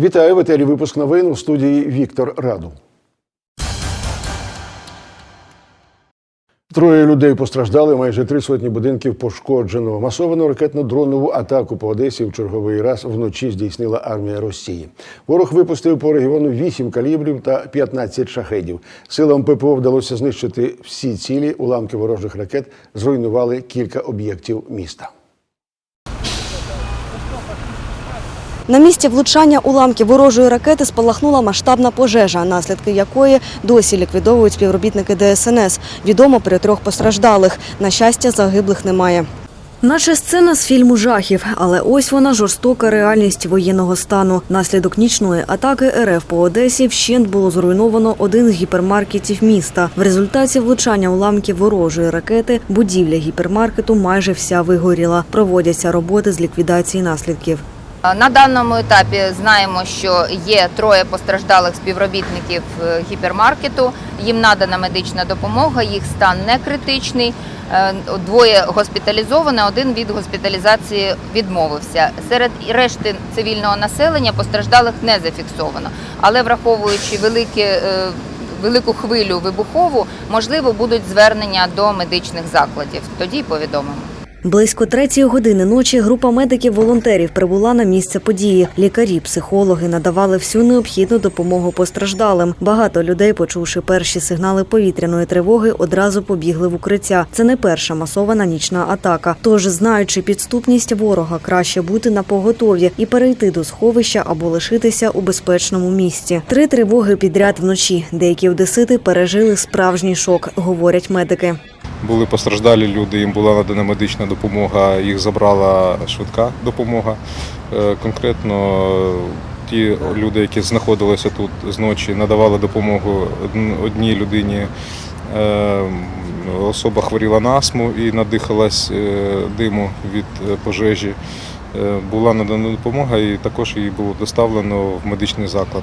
Вітаю в етері випуск новин у студії Віктор Раду. Троє людей постраждали, майже три сотні будинків пошкоджено. Масовану ракетно-дронову атаку по Одесі в черговий раз вночі здійснила армія Росії. Ворог випустив по регіону 8 калібрів та 15 шахедів. Силам ППО вдалося знищити всі цілі. Уламки ворожих ракет зруйнували кілька об'єктів міста. На місці влучання уламків ворожої ракети спалахнула масштабна пожежа, наслідки якої досі ліквідовують співробітники ДСНС. Відомо про трьох постраждалих. На щастя, загиблих немає. Наче сцена з фільму жахів, але ось вона жорстока реальність воєнного стану. Наслідок нічної атаки РФ по Одесі вщент було зруйновано один з гіпермаркетів міста. В результаті влучання уламків ворожої ракети будівля гіпермаркету майже вся вигоріла. Проводяться роботи з ліквідації наслідків. На даному етапі знаємо, що є троє постраждалих співробітників е, гіпермаркету. Їм надана медична допомога, їх стан не критичний. Е, Двоє госпіталізовані, один від госпіталізації відмовився. Серед решти цивільного населення постраждалих не зафіксовано, але враховуючи великі, е, велику хвилю вибухову, можливо, будуть звернення до медичних закладів. Тоді повідомимо. Близько третьої години ночі група медиків-волонтерів прибула на місце події. Лікарі, психологи надавали всю необхідну допомогу постраждалим. Багато людей, почувши перші сигнали повітряної тривоги, одразу побігли в укриття. Це не перша масована нічна атака. Тож, знаючи підступність ворога, краще бути на поготові і перейти до сховища або лишитися у безпечному місці. Три тривоги підряд вночі. Деякі одесити пережили справжній шок, говорять медики. Були постраждалі люди, їм була надана медична допомога, їх забрала швидка допомога. Е, Конкретно ті люди, які знаходилися тут зночі, надавали допомогу одній людині. Е, Особа хворіла на астму і надихалась е, диму від пожежі. Була надана допомога і також її було доставлено в медичний заклад.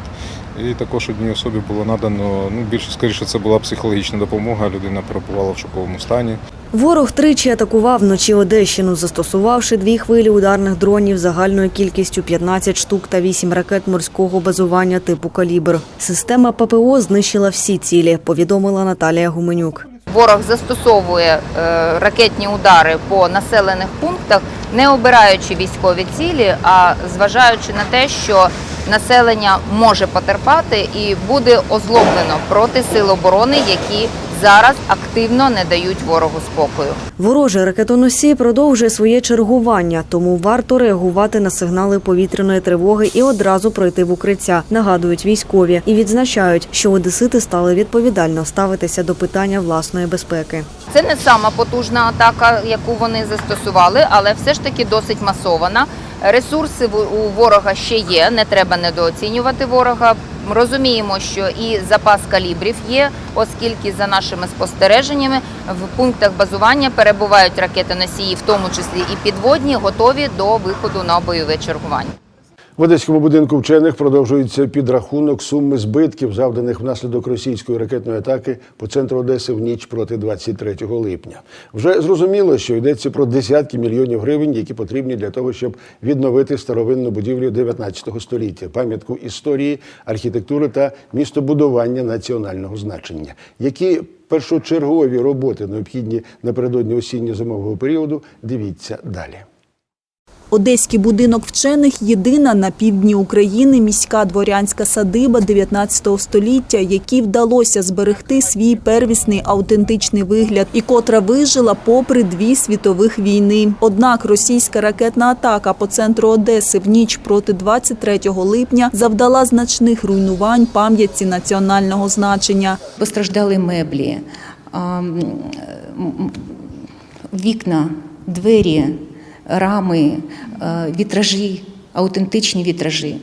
І також одній особі було надано, ну більше скоріше, це була психологічна допомога. Людина перебувала в шоковому стані. Ворог тричі атакував вночі Одещину, застосувавши дві хвилі ударних дронів загальною кількістю 15 штук та 8 ракет морського базування типу «Калібр». Система ППО знищила всі цілі, повідомила Наталія Гуменюк. Ворог застосовує е, ракетні удари по населених пунктах, не обираючи військові цілі, а зважаючи на те, що населення може потерпати і буде озлоблено проти сил оборони, які зараз активно не дають ворогу спокою. Ворожий ракетоносій продовжує своє чергування, тому варто реагувати на сигнали повітряної тривоги і одразу пройти в укриття, нагадують військові і відзначають, що одесити стали відповідально ставитися до питання власної безпеки. Це не сама потужна атака, яку вони застосували, але все ж таки досить масована. Ресурси у ворога ще є, не треба недооцінювати ворога. Розуміємо, що і запас калібрів є, оскільки за нашими спостереженнями в пунктах базування перебувають ракетоносії, в тому числі і підводні, готові до виходу на бойове чергування. В Одеському будинку вчених продовжується підрахунок суми збитків, завданих внаслідок російської ракетної атаки по центру Одеси в ніч проти 23 липня. Вже зрозуміло, що йдеться про десятки мільйонів гривень, які потрібні для того, щоб відновити старовинну будівлю 19 століття, пам'ятку історії, архітектури та містобудування національного значення. Які першочергові роботи необхідні напередодні осінньо-зимового періоду, дивіться далі. Одеський будинок вчених – єдина на півдні України міська дворянська садиба 19 століття, якій вдалося зберегти свій первісний аутентичний вигляд і котра вижила попри дві світових війни. Однак російська ракетна атака по центру Одеси в ніч проти 23 липня завдала значних руйнувань пам'ятці національного значення. Постраждали меблі, вікна, двері, рами, е, вітражі, аутентичні вітражі.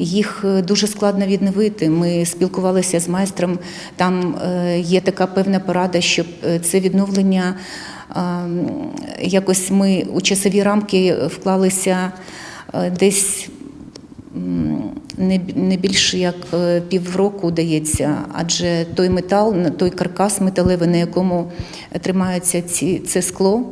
Їх е, дуже складно відновити. Ми спілкувалися з майстром. Там е, є така певна порада, щоб це відновлення е, якось ми у часові рамки вклалися десь не, більше як півроку дається, адже той метал, той каркас металевий, на якому тримається ці, це скло,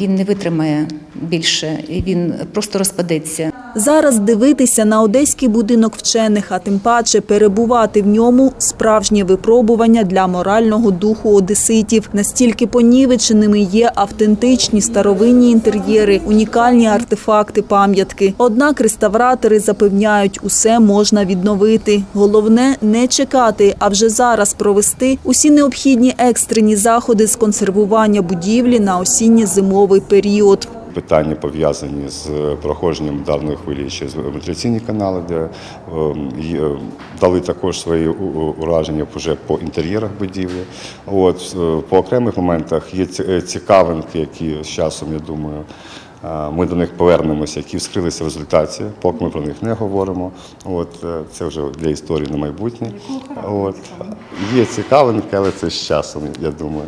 він не витримає більше, і він просто розпадеться. Зараз дивитися на одеський будинок вчених, а тим паче перебувати в ньому – справжнє випробування для морального духу одеситів. Настільки понівеченими є автентичні старовинні інтер'єри, унікальні артефакти, пам'ятки. Однак реставратори запевняють, усе можна відновити. Головне – не чекати, а вже зараз провести усі необхідні екстрені заходи з консервування будівлі на осінньо-зимовий період. Питання пов'язані з проходженням давної хвилі через вентиляційні канали, де ем, дали також свої ураження вже по інтер'єрах будівлі. От, е, по окремих моментах є е, цікавинки, які з часом, я думаю, е, ми до них повернемося, які вскрилися в результаті, поки ми про них не говоримо. От, е, це вже для історії на майбутнє. От. Є цікавинки, але це з часом, я думаю.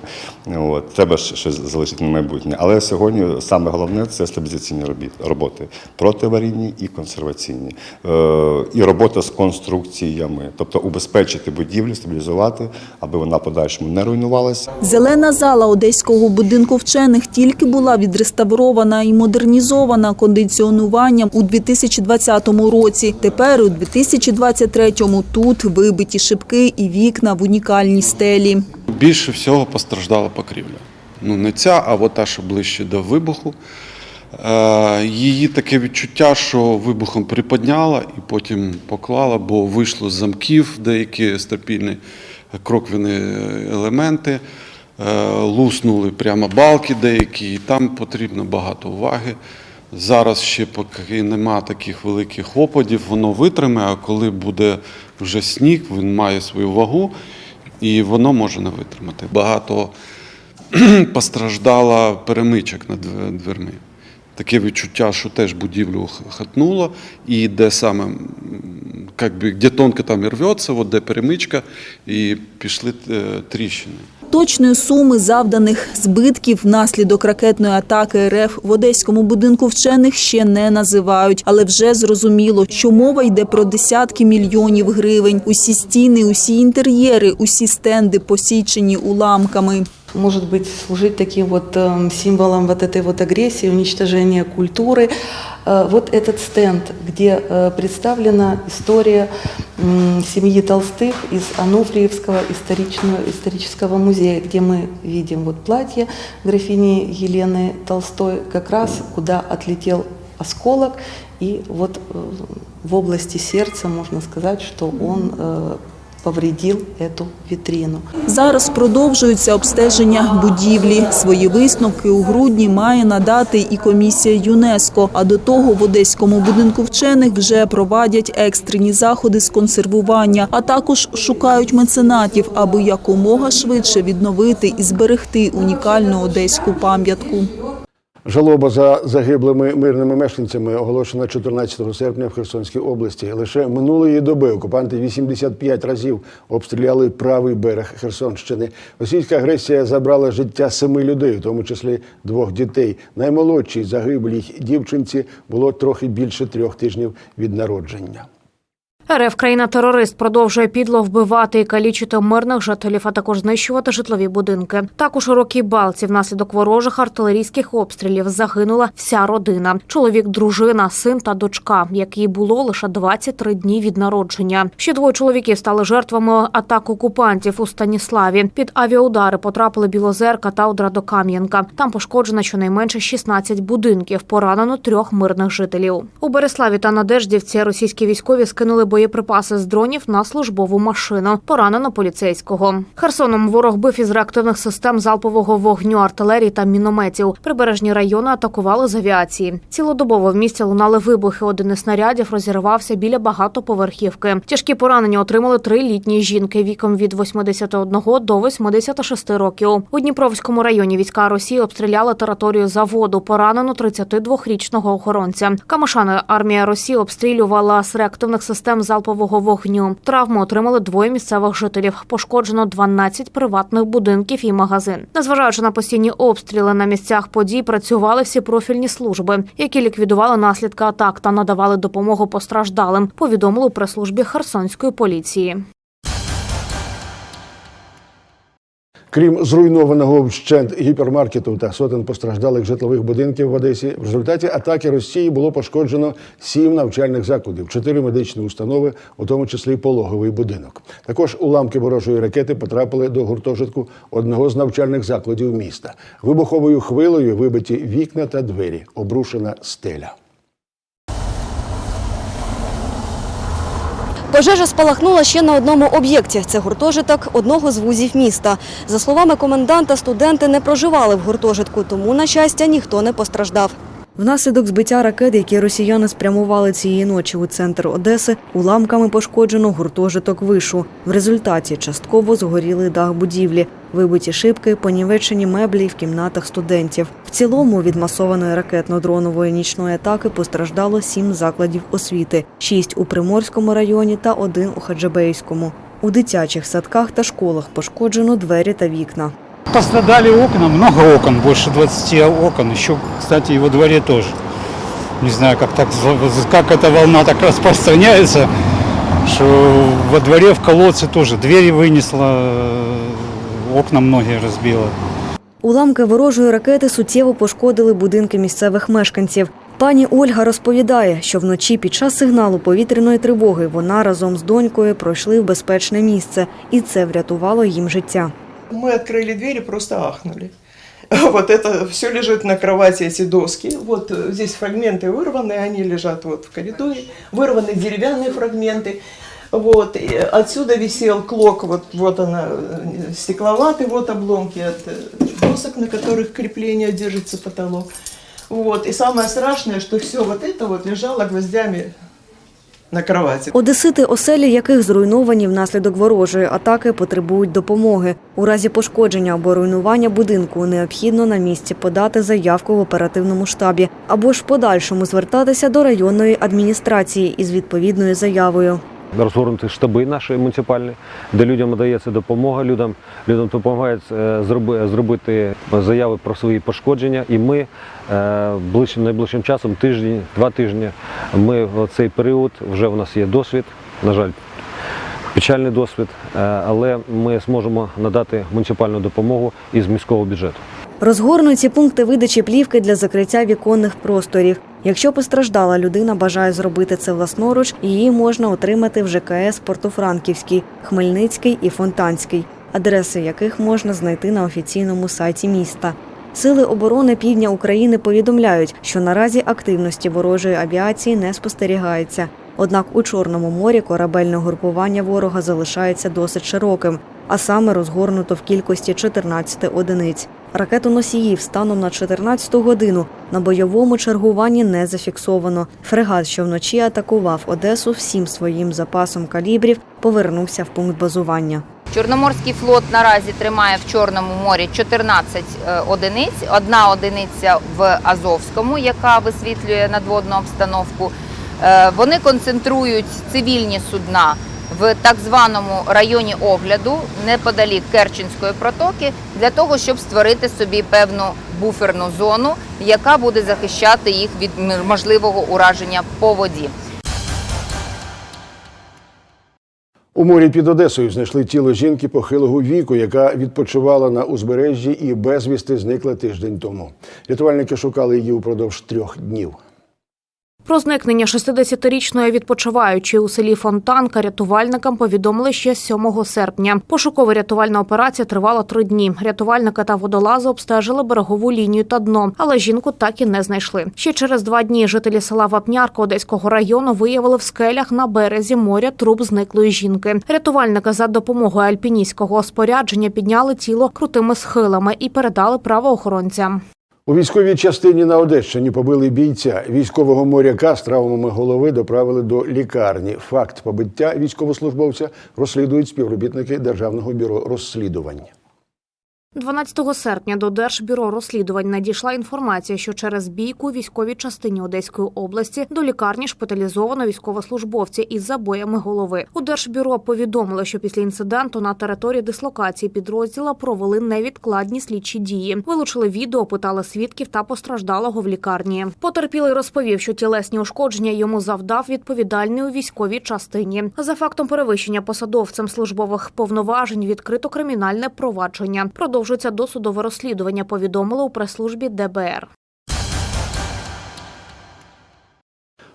От. Треба щось залишити на майбутнє. Але сьогодні саме головне це стабілізаційні робіт- роботи протиаварійні і консерваційні. Е, і робота з конструкціями, тобто убезпечити будівлю, стабілізувати, аби вона в подальшому не руйнувалася. Зелена зала одеського будинку вчених тільки була відреставрована і модернізована кондиціонуванням у 2020 році. Тепер у 2023 тут вибиті шибки і вікна в унікальній стелі. Більше всього постраждала покрівля. Ну, не ця, а от та, що ближче до вибуху. Е, Її таке відчуття, що вибухом приподняла і потім поклала, бо вийшло з замків деякі стапільні кроквіні елементи, е, луснули прямо балки деякі, і там потрібно багато уваги. Зараз ще поки нема таких великих опадів, воно витримає, а коли буде вже сніг, він має свою вагу і воно може не витримати. Багато постраждало перемичок над дверми. Таке відчуття, що теж будівлю хатнуло, і де саме, как би, де тонко там і рветься, от де перемичка, і пішли е, тріщини. Точної суми завданих збитків внаслідок ракетної атаки РФ в одеському будинку вчених ще не називають, але вже зрозуміло, що мова йде про десятки мільйонів гривень. Усі стіни, усі інтер'єри, усі стенди посічені уламками. Может быть, служить таким вот эм, символом вот этой вот агрессии, уничтожения культуры. Э, Вот этот стенд, где э, представлена история м, семьи Толстых из Ануфриевского историчного, исторического музея, где мы видим вот платье графини Елены Толстой, как раз куда отлетел осколок, и вот э, в области сердца можно сказать, что он э, повредил эту витрину. Зараз продовжується обстеження будівлі. Свої висновки у грудні має надати і комісія ЮНЕСКО. А до того в Одеському будинку вчених вже проводять екстрені заходи з консервування, а також шукають меценатів, аби якомога швидше відновити і зберегти унікальну одеську пам'ятку. Жалоба за загиблими мирними мешканцями оголошена 14 серпня в Херсонській області. Лише минулої доби окупанти 85 разів обстріляли правий берег Херсонщини. Російська агресія забрала життя семи людей, в тому числі двох дітей. Наймолодшій загиблій дівчинці було трохи більше трьох тижнів від народження. РФ країна-терорист продовжує підло вбивати і калічити мирних жителів, а також знищувати житлові будинки. Також у Рокій Балці внаслідок ворожих артилерійських обстрілів загинула вся родина: чоловік, дружина, син та дочка, якій було лише 23 дні від народження. Ще двоє чоловіків стали жертвами атак окупантів у Станіславі. Під авіаудари потрапили Білозерка та Одрадокам'янка. Там пошкоджено щонайменше 16 будинків. Поранено трьох мирних жителів. У Береславі та Надеждівці російські військові скинули боєприпаси з дронів на службову машину. Поранено поліцейського. Херсоном ворог бив із реактивних систем залпового вогню артилерії та мінометів. Прибережні райони атакували з авіації. Цілодобово в місті лунали вибухи. Один із снарядів розірвався біля багатоповерхівки. Тяжкі поранення отримали три літні жінки віком від 81 до 86 років. У Дніпровському районі війська Росії обстріляли територію заводу. Поранено 32-річного охоронця. Камишани армія Росії обстрілювала з реактивних систем залпового вогню. Травму отримали двоє місцевих жителів. Пошкоджено 12 приватних будинків і магазин. Незважаючи на постійні обстріли на місцях подій, працювали всі профільні служби, які ліквідували наслідки атак та надавали допомогу постраждалим. Повідомили прес-службі Херсонської поліції. Крім зруйнованого вщент гіпермаркету та сотень постраждалих житлових будинків в Одесі, в результаті атаки Росії було пошкоджено сім навчальних закладів, чотири медичні установи, у тому числі пологовий будинок. Також уламки ворожої ракети потрапили до гуртожитку одного з навчальних закладів міста. Вибуховою хвилею вибиті вікна та двері, обрушена стеля. Пожежа спалахнула ще на одному об'єкті. Це гуртожиток одного з вузів міста. За словами коменданта, студенти не проживали в гуртожитку, тому, на щастя, ніхто не постраждав. Внаслідок збиття ракет, які росіяни спрямували цієї ночі у центр Одеси, уламками пошкоджено гуртожиток вишу. В результаті частково згоріли дах будівлі, вибиті шибки, понівечені меблі в кімнатах студентів. В цілому від масованої ракетно-дронової нічної атаки постраждало сім закладів освіти: шість у Приморському районі та один у Хаджабейському. У дитячих садках та школах пошкоджено двері та вікна. Пострадали окна, много окон, больше 20 окон. Еще, кстати, и во дворе тоже. Не знаю, как, так, зло- как эта волна так распространяется, что во дворе в колодце тоже двери вынесло, э, окна многие разбило. Уламки ворожої ракети суттєво пошкодили будинки місцевих мешканців. Пані Ольга розповідає, що вночі під час сигналу повітряної тривоги вона разом з донькою пройшли в безпечне місце, і це врятувало їм життя. Мы открыли дверь и просто ахнули. Вот это все лежит на кровати, эти доски. Вот э, здесь фрагменты вырваны, они лежат вот в коридоре. Вырваны деревянные фрагменты. Вот, и отсюда висел клок, вот, вот она, э, стекловатый, вот обломки от э, досок, на которых крепление держится потолок. Вот, и самое страшное, что все вот это вот лежало гвоздями на кровати. Одесити, оселі яких зруйновані внаслідок ворожої атаки, потребують допомоги. У разі пошкодження або руйнування будинку необхідно на місці подати заявку в оперативному штабі або ж подальшому звертатися до районної адміністрації із відповідною заявою. Розгорнуті штаби наші муніципальні, де людям надається допомога. Людям людям допомагають е, зробити заяви про свої пошкодження. І ми е, ближчим найближчим часом, тиждень, два тижні. Ми в цей період вже у нас є досвід. На жаль, печальний досвід, е, але ми зможемо надати муніципальну допомогу із міського бюджету. Розгорнуті пункти видачі плівки для закриття віконних просторів. Якщо постраждала людина бажає зробити це власноруч, її можна отримати в ЖКС Портофранківський, Хмельницький і Фонтанський, адреси яких можна знайти на офіційному сайті міста. Сили оборони півдня України повідомляють, що наразі активності ворожої авіації не спостерігається. Однак у Чорному морі корабельне групування ворога залишається досить широким, а саме розгорнуто в кількості 14 одиниць. Ракетоносіїв станом на 14 годину на бойовому чергуванні не зафіксовано. Фрегат, що вночі атакував Одесу всім своїм запасом калібрів, повернувся в пункт базування. Чорноморський флот наразі тримає в Чорному морі 14 е, одиниць. Одна одиниця в Азовському, яка висвітлює надводну обстановку. Е, Вони концентрують цивільні судна в так званому районі огляду неподалік Керченської протоки для того, щоб створити собі певну буферну зону, яка буде захищати їх від можливого ураження по воді. У морі під Одесою знайшли тіло жінки похилого віку, яка відпочивала на узбережжі і безвісти зникла тиждень тому. Рятувальники шукали її упродовж трьох днів. Про зникнення 60-річної відпочиваючої у селі Фонтанка рятувальникам повідомили ще 7 серпня. Пошуково-рятувальна операція тривала три дні. Рятувальники та водолази обстежили берегову лінію та дно, але жінку так і не знайшли. Ще через два дні жителі села Вапнярка Одеського району виявили в скелях на березі моря труп зниклої жінки. Рятувальники за допомогою альпіністського спорядження підняли тіло крутими схилами і передали правоохоронцям. У військовій частині на Одещині побили бійця військового моряка з травмами голови доправили до лікарні. Факт побиття військовослужбовця розслідують співробітники Державного бюро розслідувань. 12 серпня до Держбюро розслідувань надійшла інформація, що через бійку у військовій частині Одеської області до лікарні шпиталізовано військовослужбовця із забоями голови. У Держбюро повідомили, що після інциденту на території дислокації підрозділа провели невідкладні слідчі дії. Вилучили відео, питали свідків та постраждалого в лікарні. Потерпілий розповів, що тілесні ушкодження йому завдав відповідальний у військовій частині. За фактом перевищення посадовцем службових повноважень відкрито кримінальне провадження. Продовжується досудове розслідування. Повідомили у прес-службі ДБР.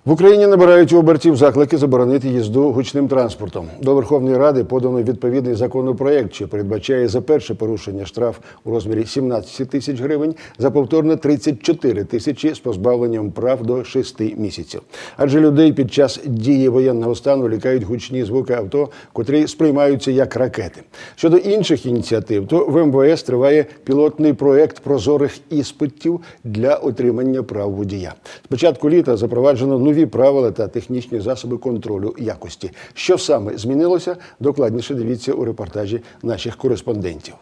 В Україні набирають обертів заклики заборонити їзду гучним транспортом. До Верховної Ради подано відповідний законопроект, що передбачає за перше порушення штраф у розмірі 17 тисяч гривень, за повторне 34 тисячі з позбавленням прав до 6 місяців. Адже людей під час дії воєнного стану лякають гучні звуки авто, котрі сприймаються як ракети. Щодо інших ініціатив, то в МВС триває пілотний проект прозорих іспитів для отримання прав водія. З початку літа запроваджено нові правила та технічні засоби контролю якості. Що саме змінилося, докладніше дивіться у репортажі наших кореспондентів.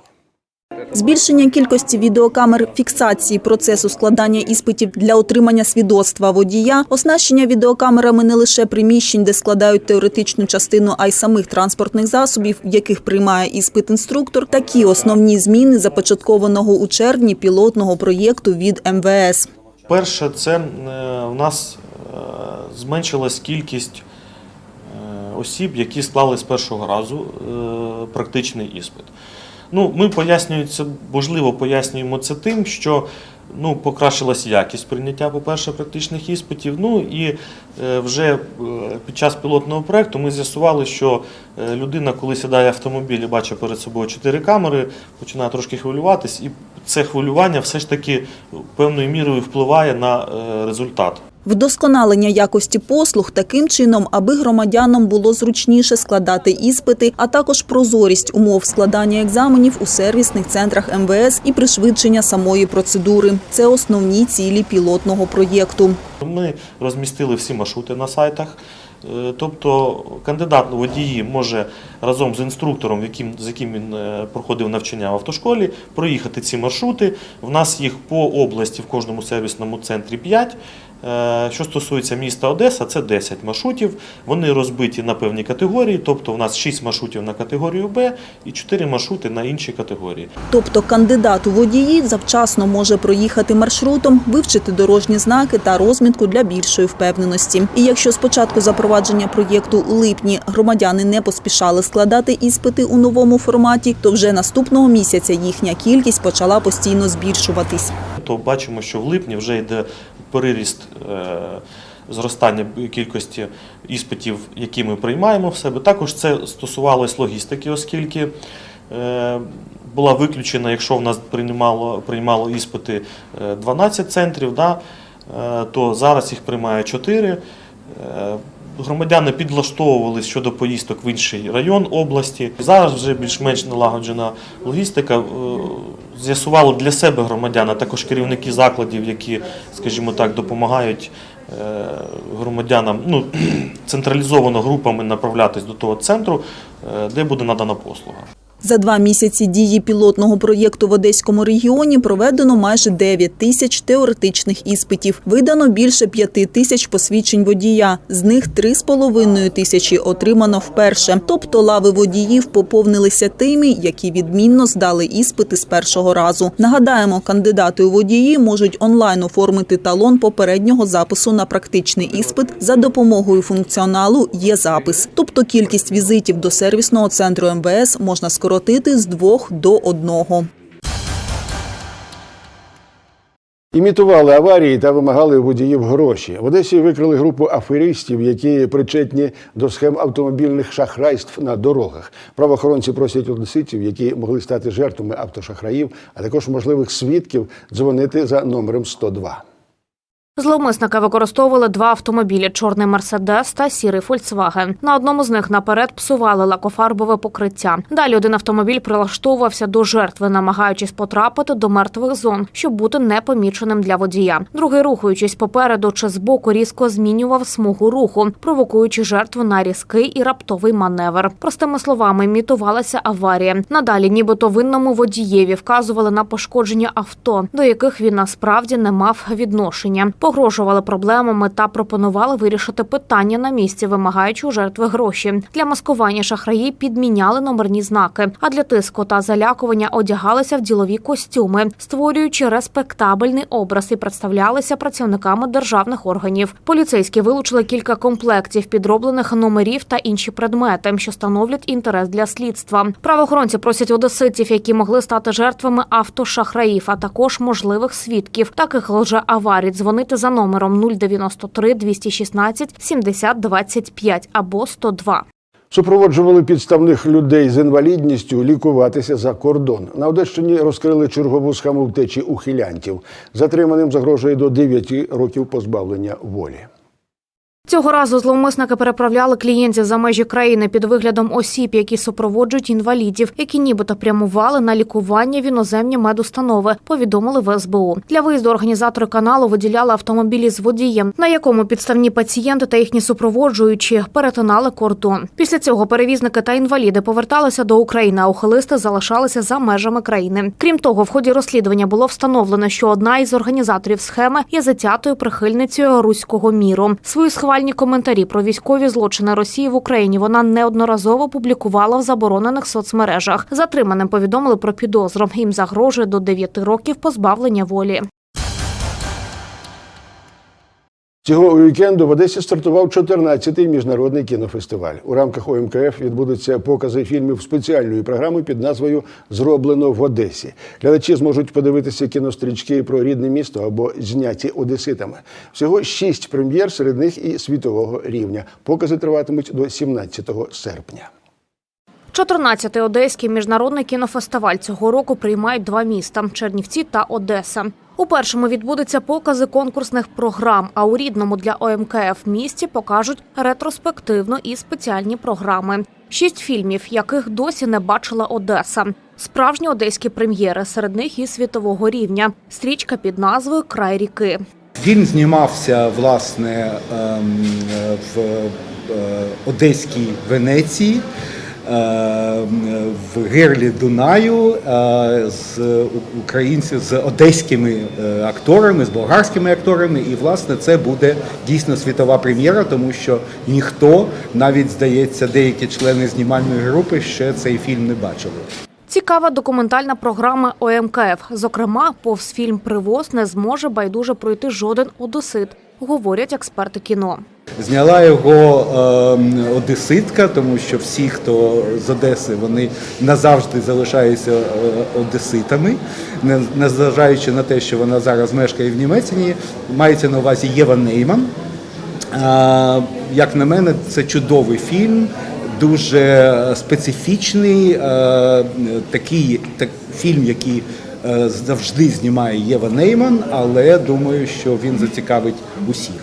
Збільшення кількості відеокамер фіксації процесу складання іспитів для отримання свідоцтва водія, оснащення відеокамерами не лише приміщень, де складають теоретичну частину, а й самих транспортних засобів, в яких приймає іспит інструктор. Такі основні зміни започаткованого у червні пілотного проєкту від МВС. Перше, це е, у нас е, зменшилась кількість е, осіб, які склали з першого разу е, практичний іспит. Ну, ми пояснюємо можливо, пояснюємо це тим, що ну, покращилась якість прийняття, по-перше, практичних іспитів. Ну і е, вже е, під час пілотного проєкту ми з'ясували, що е, людина, коли сідає автомобіль і бачить перед собою чотири камери, починає трошки хвилюватись, і це хвилювання все ж таки певною мірою впливає на е, результат. Вдосконалення якості послуг таким чином, аби громадянам було зручніше складати іспити, а також прозорість умов складання екзаменів у сервісних центрах МВС і пришвидшення самої процедури. Це основні цілі пілотного проєкту. Ми розмістили всі маршрути на сайтах. Е, Тобто кандидат водії може разом з інструктором, з яким він е, проходив навчання в автошколі, проїхати ці маршрути. В нас їх по області в кожному сервісному центрі 5. Е, Що стосується міста Одеса, це 10 маршрутів. Вони розбиті на певні категорії, тобто в нас 6 маршрутів на категорію Б і 4 маршрути на інші категорії. Тобто кандидат у водії завчасно може проїхати маршрутом, вивчити дорожні знаки та розмітку для більшої впевненості. І якщо з початку запровадження проєкту у липні громадяни не поспішали складати іспити у новому форматі, то вже наступного місяця їхня кількість почала постійно збільшуватись. то бачимо, що в липні вже йде переріст е, зростання кількості іспитів, які ми приймаємо в себе. Також це стосувалось логістики, оскільки е, була виключена, якщо в нас приймало, приймало іспити е, 12 центрів, да, е, то зараз їх приймає 4. Е, Громадяни підлаштовувалися щодо поїздок в інший район області. Зараз вже більш-менш налагоджена логістика. З'ясували для себе громадяни, також керівники закладів, які, скажімо так, допомагають е, громадянам ну, централізовано групами направлятись до того центру, е, де буде надана послуга. За два місяці дії пілотного проєкту в Одеському регіоні проведено майже 9 тисяч теоретичних іспитів. Видано більше 5 тисяч посвідчень водія. З них 3,5 тисячі отримано вперше. Тобто лави водіїв поповнилися тими, які відмінно здали іспити з першого разу. Нагадаємо, кандидати у водії можуть онлайн оформити талон попереднього запису на практичний іспит за допомогою функціоналу «Є запис». Тобто кількість візитів до сервісного центру МВС можна скоротити з двох до одного. Імітували аварії та вимагали у водіїв гроші. В Одесі викрили групу аферистів, які причетні до схем автомобільних шахрайств на дорогах. Правоохоронці просять одеситів, які могли стати жертвами автошахраїв, а також можливих свідків, дзвонити за номером 102. Зловмисники використовували два автомобілі: чорний мерседес та сірий Фольксваген. На одному з них наперед псували лакофарбове покриття. Далі один автомобіль прилаштовувався до жертви, намагаючись потрапити до мертвих зон, щоб бути непоміченим для водія. Другий, рухаючись попереду чи збоку, різко змінював смугу руху, провокуючи жертву на різкий і раптовий маневр. Простими словами, імітувалася аварія. Надалі, нібито винному водієві вказували на пошкодження авто, до яких він насправді не мав відношення. Погрожували проблемами та пропонували вирішити питання на місці, вимагаючи у жертви гроші. Для маскування шахраї підміняли номерні знаки, а для тиску та залякування одягалися в ділові костюми, створюючи респектабельний образ і представлялися працівниками державних органів. Поліцейські вилучили кілька комплектів підроблених номерів та інші предмети, що становлять інтерес для слідства. Правоохоронці просять одеситів, які могли стати жертвами автошахраїв, а також можливих свідків таких лже-аварій, дзвонити за номером 093 216 70 25 або 102. Супроводжували підставних людей з інвалідністю лікуватися за кордон. На Одещині розкрили чергову схему втечі ухилянтів. Затриманим загрожує до 9 років позбавлення волі. Цього разу зловмисники переправляли клієнтів за межі країни під виглядом осіб, які супроводжують інвалідів, які нібито прямували на лікування в іноземні медустанови. Повідомили в СБУ. Для виїзду організатори каналу виділяли автомобілі з водієм, на якому підставні пацієнти та їхні супроводжуючі перетинали кордон. Після цього перевізники та інваліди поверталися до України, а ухилисти залишалися за межами країни. Крім того, в ході розслідування було встановлено, що одна із організаторів схеми є затятою прихильницею руського міру. Свою Свої схвальні коментарі про військові злочини Росії в Україні вона неодноразово публікувала в заборонених соцмережах. Затриманим повідомили про підозру. Їм загрожує до 9 років позбавлення волі. Цього вікенду в Одесі стартував 14-й міжнародний кінофестиваль. У рамках ОМКФ відбудуться покази фільмів спеціальної програми під назвою Зроблено в Одесі. Глядачі зможуть подивитися кінострічки про рідне місто або зняті одеситами. Всього шість прем'єр, серед них і світового рівня. Покази триватимуть до 17 серпня. 14-й одеський міжнародний кінофестиваль цього року приймають два міста Чернівці та Одеса. У першому відбудуться покази конкурсних програм. А у рідному для ОМКФ місті покажуть ретроспективну і спеціальні програми. Шість фільмів, яких досі не бачила Одеса. Справжні одеські прем'єри, серед них і світового рівня. Стрічка під назвою Край ріки. Фільм знімався власне ем, в е, Одеській Венеції. Е, В гирлі Дунаю е, з українців з одеськими е, акторами, з болгарськими акторами, і власне це буде дійсно світова прем'єра, тому що ніхто, навіть здається, деякі члени знімальної групи ще цей фільм не бачили. Цікава документальна програма ОМКФ. Зокрема, повз фільм Привоз не зможе байдуже пройти жоден одесит, говорять експерти кіно. Зняла його ем, одеситка, тому що всі, хто з Одеси, вони назавжди залишаються е, одеситами, не- незважаючи на те, що вона зараз мешкає в Німеччині, мається на увазі Єва Нейман. Е, Як на мене, це чудовий фільм, дуже специфічний, е, такий так, фільм, який завжди знімає Єва Нейман, але думаю, що він зацікавить усіх.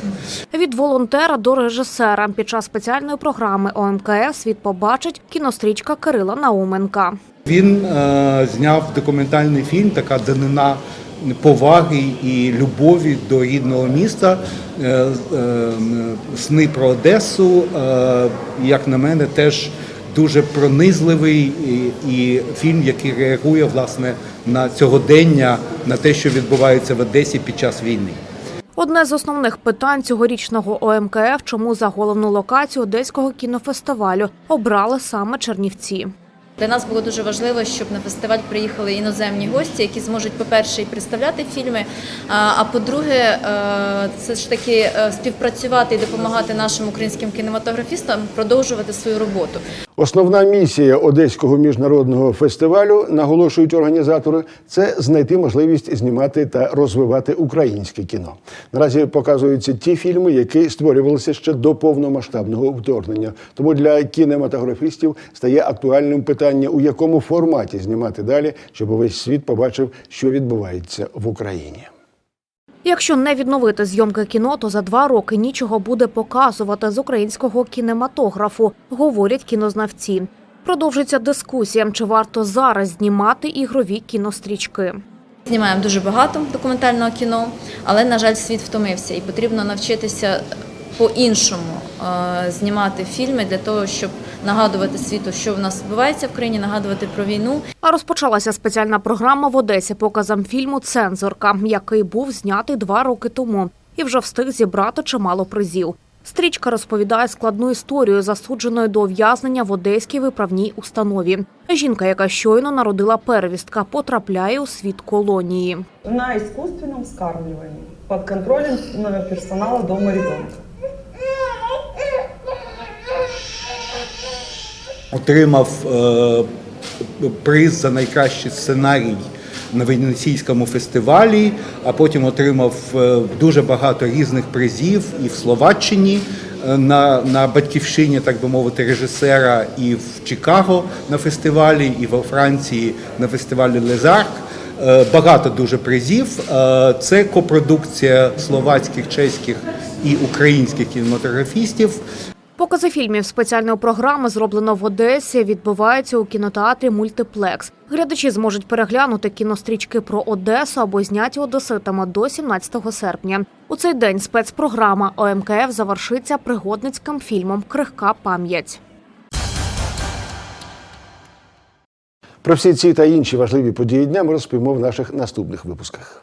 Від волонтера до режисера під час спеціальної програми ОМКФ світ побачить кінострічка Кирила Науменка. Він е, зняв документальний фільм, така данина поваги і любові до рідного міста. Е, е, Сни про Одесу, е, як на мене, теж дуже пронизливий і, і фільм, який реагує власне на сьогодення, на те, що відбувається в Одесі під час війни. Одне з основних питань цьогорічного ОМКФ, чому за головну локацію одеського кінофестивалю обрали саме Чернівці. Для нас було дуже важливо, щоб на фестиваль приїхали іноземні гості, які зможуть, по-перше, і представляти фільми. А по-друге, це ж таки е, співпрацювати і допомагати нашим українським кінематографістам продовжувати свою роботу. Основна місія Одеського міжнародного фестивалю, наголошують організатори, це знайти можливість знімати та розвивати українське кіно. Наразі показуються ті фільми, які створювалися ще до повномасштабного вторгнення. Тому для кінематографістів стає актуальним питання, у якому форматі знімати далі, щоб увесь світ побачив, що відбувається в Україні. Якщо не відновити зйомки кіно, то за два роки нічого буде показувати з українського кінематографу, говорять кінознавці. Продовжиться дискусія, чи варто зараз знімати ігрові кінострічки. Знімаємо дуже багато документального кіно, але на жаль, світ втомився і потрібно навчитися по-іншому е, знімати фільми для того, щоб нагадувати світу, що в нас відбувається в країні, нагадувати про війну. А розпочалася спеціальна програма в Одесі показом фільму Цензорка, який був знятий два роки тому і вже встиг зібрати чимало призів. Стрічка розповідає складну історію засудженої до ув'язнення в одеській виправній установі. Жінка, яка щойно народила первістка, потрапляє у світ колонії. на искусственном вскармливании под контролем персонала дома ребенка. Отримав е, приз за найкращий сценарій на Венеційському фестивалі, а потім отримав е, дуже багато різних призів і в Словаччині е, на, на батьківщині, так би мовити, режисера, і в Чикаго на фестивалі, і во Франції на фестивалі Лезарк. Багато дуже призів. Це копродукція словацьких, чеських і українських кінематографістів. Покази фільмів спеціальної програми зроблено в Одесі. Відбуваються у кінотеатрі Мультиплекс. Глядачі зможуть переглянути кінострічки про Одесу або зняті одеситами до 17 серпня. У цей день спецпрограма ОМКФ завершиться пригодницьким фільмом Крихка пам'ять. Про всі ці та інші важливі події дня ми розповімо в наших наступних випусках.